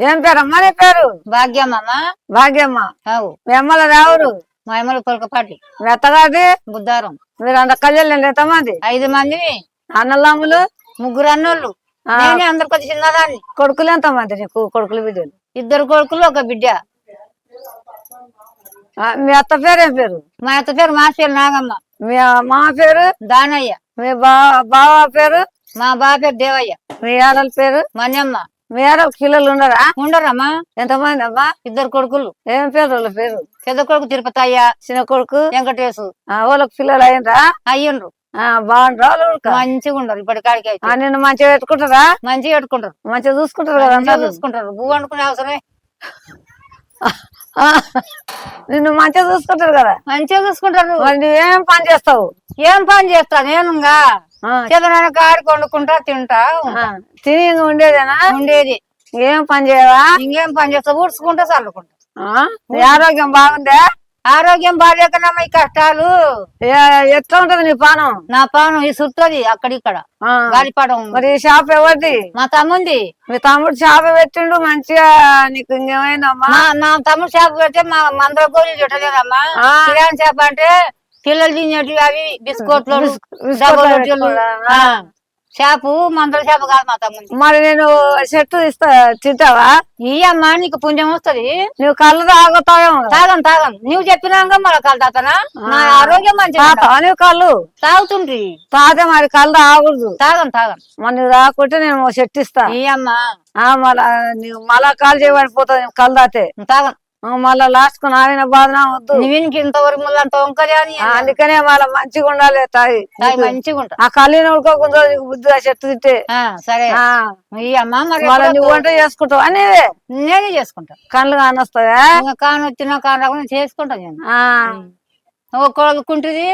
ఏం పేరమ్మా నీ పేరు? భాగ్యమ్మ. భాగ్యమ్మ. మీ అమ్మల రావురు? మా పొలకపాటి మీ అత్తగారి బుద్ధారం. మీరు అంత కళ్యాణ్ ఎంతమంది ఐదు మంది. అన్నలాములు? ముగ్గురు అన్నోళ్ళు. నేనే అందరికి వచ్చి చిన్నదాన్ని. కొడుకులు ఎంతమంది నీకు? కొడుకులు బిడ్డలు? ఇద్దరు కొడుకులు ఒక బిడ్డ. మీ అత్త పేరు ఏం పేరు? మా అత్త పేరు మాస్టర్ నాగమ్మ. మీ మా పేరు? దానయ్య. మీ బా బావ పేరు? మా బా పేరు దేవయ్య. మీ ఆడల పేరు? మన్యమ్మ మీ ఆడల పిల్లలు ఉండరా ఉండరమ్మా. ఎంతమంది అమ్మా? ఇద్దరు కొడుకులు. ఏం పేరు వాళ్ళ పేరు? పెద్ద కొడుకు తిరుపతి అయ్య. చిన్న కొడుకు? వెంకటేశు. ఆ, వాళ్ళకి పిల్లలు అయ్యిండ్రా? అయ్యిండ్రు. ఆ, బాగుండ్రా? మంచిగా ఉండరు ఇప్పటి కాడికి నిన్ను మంచిగా పెట్టుకుంటారా? మంచిగా పెట్టుకుంటారు. మంచిగా చూసుకుంటారు కదా? చూసుకుంటారు. భూ అనుకునే అవసరమే. నిన్ను మంచిగా చూసుకుంటారు కదా. మంచిగా చూసుకుంటారు. మరి నువ్వేం పని చేస్తావు? ఏం పని చేస్తా నేనుగా చేతనైనా కాడి వండుకుంటా తింటా తిని ఉండేదేనా? ఉండేది. ఏం పని చేయవా? ఇంకేం పని చేస్తా? ఊడ్చుకుంటా చల్లుకుంటా. ఆరోగ్యం బాగుందా? ఆరోగ్యం బాగాలేకనమ్మా ఈ కష్టాలు. ఏ- ఎట్లా ఉంటది నీ పానం? నా పానం ఈ సుత్తది అక్కడిక్కడ గాలిపడం మరి షాప్ ఎవరిది? మా తమ్ముంది. మీ తమ్ముడు షాప్ పెట్టిండు మంచిగా నీకు ఇంకేమైందమ్మా? మా తమ్ముడు చేప పెడితే మా మందర గోళీలు చుట్టలేదమ్మా. కిరాణా చేప అంటే పిల్లలు తినేటివి అవి బిస్కెట్లు. చేపు మందర చేప కాదు మా తమ్ముంది మరి నేను చెట్టు ఇస్తా తింటావా? ఇయ్యమ్మా నీకు పుణ్యం వస్తది. నువ్వు కళ్ళు తాగుతావేమో. తాగం తాగం నువ్వు చెప్పినాక మళ్ళీ కలు తాతనా నా ఆరోగ్యం తాగుతావా నువ్వు కళ్ళు. తాగుతుండ్రి. తాగితే మరి కళ్ళు తాగకూడదు. తాగం తాగం మరి నువ్వు తాకుంటే నేను చెట్టు ఇస్తా. ఇయ్యమ్మా. ఆ, మళ్ళా నీవు మళ్ళా కాలు చేయబడిపోతుంది నీవు కళ్ళు తాతే తాగం మళ్ళా లాస్ట్కు నావిన బాధన వద్దు. నువ్వు ఇంతవరకు మళ్ళీ అంత అని అందుకనే మళ్ళా మంచిగా ఉండాలి తాగి మంచిగా ఉంటా. ఆ కళ్ళు నూడుకోకుండా నీకు బుద్ధి ఆ చెట్టు తింటే ఆ, సరే. ఇయ్యమ్మా మరి నువ్వు వంట చేసుకుంటావు అనేదే. నేనే చేసుకుంటా. కళ్ళు కానొస్తావా ఇంకా కాను వచ్చినా కాను రాకుండా చేసుకుంటా నేను. కోడలు కుంటుంది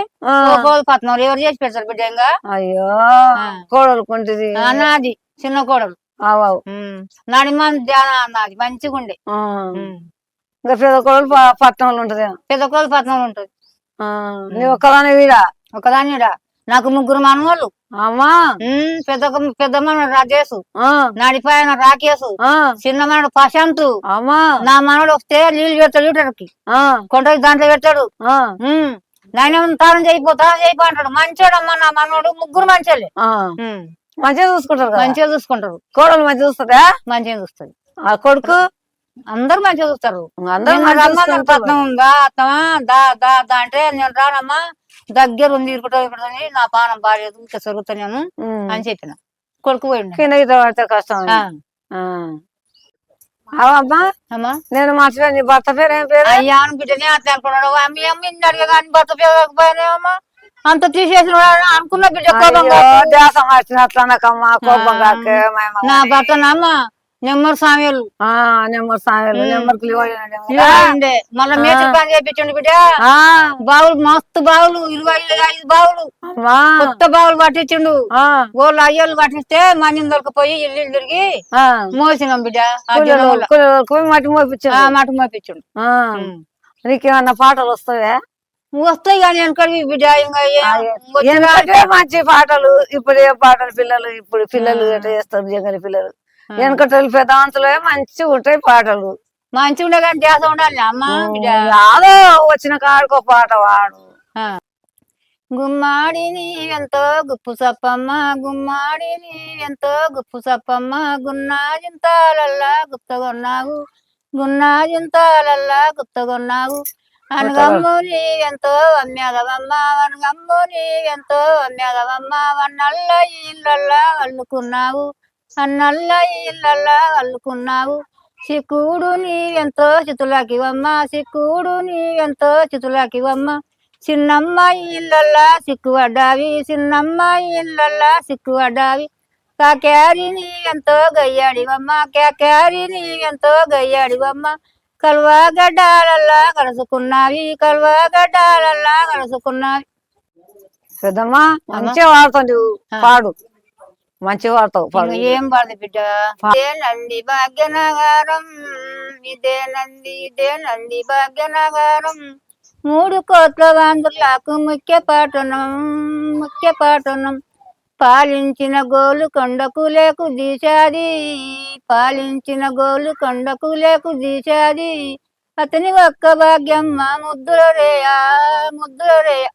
కోడలు పత్నం ఎవరు చేసి పెడతారు బిడ్డ ఇంకా? అయ్యో. కోడలు కొంటిది. ఆ, నాది చిన్న కోడలు. ఆవావు ఉమ్. నాడి మన ధ్యానం నాది మంచిగా ఉండే. ఇంకా పెద్ద కోడలు ప- పట్టణంలో ఉంటది పెద్ద కోడలు పత్నం ఉంటుంది. ఆ, నీ ఒక్కదాని వీడా? ఒకదానిడా నాకు ముగ్గురు మనవాళ్ళు. అమ్మా! పెద్ద పెద్ద మనడు రాజేసు నడిపాయన రాకేసు ఆ, చిన్న మనడు ప్రశాంత్. అమ్మా! నా మనడు వస్తే నీళ్ళు పెడతాడు లీటర్కి. ఆ, కొండకి దాంట్లో ఉమ్. నాయన తానం చేయిపో తానం చేయిపో అంటాడు. మంచోడమ్మా నా మనోడు ముగ్గురు మంచోళ్ళే. మంచిగా చూసుకుంటారు మంచిగా చూసుకుంటారు. కోడలు మంచిగా చూస్తుందా? మంచిగా చూస్తుంది. ఆ కొడుకు? అందరు మంచిగా చూస్తారు. అందరూ ఉందా అత్తమా దా దా దా అంటే నేను రానమ్మా దగ్గర ఉంది ఇరుకుట నా పానం బాగాలేదు ఇంకా సరుగుతా నేను. అని చెప్పిన. కొడుకు పోయిండు. కింద కష్టం. అవమ్మా అమ్మా. నేను మర్చిపోయా నీ భర్త పేరు ఏం పేరు? అయ్యా అని బిడ్డనే అట్లా అనుకున్నాడు. అమ్మ అమ్మ ఇన్ని అడిగా భర్త పోయినాయమ్మా అంత తీసేసిన అనుకున్న బిడ్డ కోపం. నా భర్త నామ్మ నెమ్మరు సామ్యాలు ఆ నెంబర్. నెంబర్కి ఉండే. మళ్ళీ మేచర్ పని చేయించండి బిడ్డ. ఆ. బావులు మస్తు బావులు ఇరవై ఐదు బావులు. కొత్త బావులు పట్టించిండు. ఆ, ఓళ్ళు అయ్యోళ్ళు పట్టిస్తే మందిని దొరికిపోయి ఇల్లు తిరిగి. మోసినాం బిడ్డ. మట్టి మోపించు ఆ మాట మోపించుండు. నీకేమన్నా పాటలు వస్తాయా? వస్తాయి కానీ వెనకడివి బిడ్డ ఇంకా మంచి పాటలు ఇప్పుడు ఏ పాటలు పిల్లలు ఇప్పుడు పిల్లలు ఎట్లా చేస్తారు జగన్ పిల్లలు? వెనకటి పెద్దవంతులే మంచిగా ఉంటాయి పాటలు. మంచిగా ఉండే కానీ దేశం ఉండాలి అమ్మ వచ్చిన కాడికో పాట వాడు. గుమ్మాడిని ఎంతో గుప్పు సప్పమ్మ గుమ్మాడిని ఎంతో గుప్పు సప్పమ్మ గున్నాజింతాలల్లా గుప్తగొన్నావు గున్నాజింతాలల్లా గుప్తగొన్నావు అనగమ్ముని ఎంతో అమ్మాదవమ్మ వనగమ్ముని ఎంతో అమ్మాదవమ్మ వన్నల్ల ఇళ్ళల్లా అల్లుకున్నావు. అన్నల్ల ఇళ్ళల్లా అల్లుకున్నావు. సిక్కుడు నీవెంతో చితులాకివమ్మ సిక్కుడు నీవెంతో చితులాకివమ్మ. చిన్నమ్మాయి ఇళ్ళల్లా సిక్కుపడ్డావి చిన్నమ్మాయి ఇళ్ళల్లా సిక్కుపడ్డావి కాకేరి నీవెంతో గయ్యాడివమ్మ కాకేరి నీవెంతో గయ్యాడివమ్మ. కల్వా గడ్డాలల్లా కలుసుకున్నావి కల్వా గడ్డాలల్లా కలుసుకున్నావి. పెద్దమ్మా మంచిగా పాడు. మంచిగా వాడతావు పాడు. ఏం పడదు బిడ్డ? ఇదే నంది భాగ్యనగరం ఇదే నంది ఇదే నంది భాగ్యనగరం. మూడు కోట్ల వాంధ్రులకు ముఖ్య పట్టణం ముఖ్య పట్టణం. పాలించిన గోలు కొండకు లేకు దీశాది పాలించిన గోలు కొండకు లేకు తీశాది అతని ఒక్క భాగ్యమ్మ ముద్దుల రేయ ముద్దుల రేయ.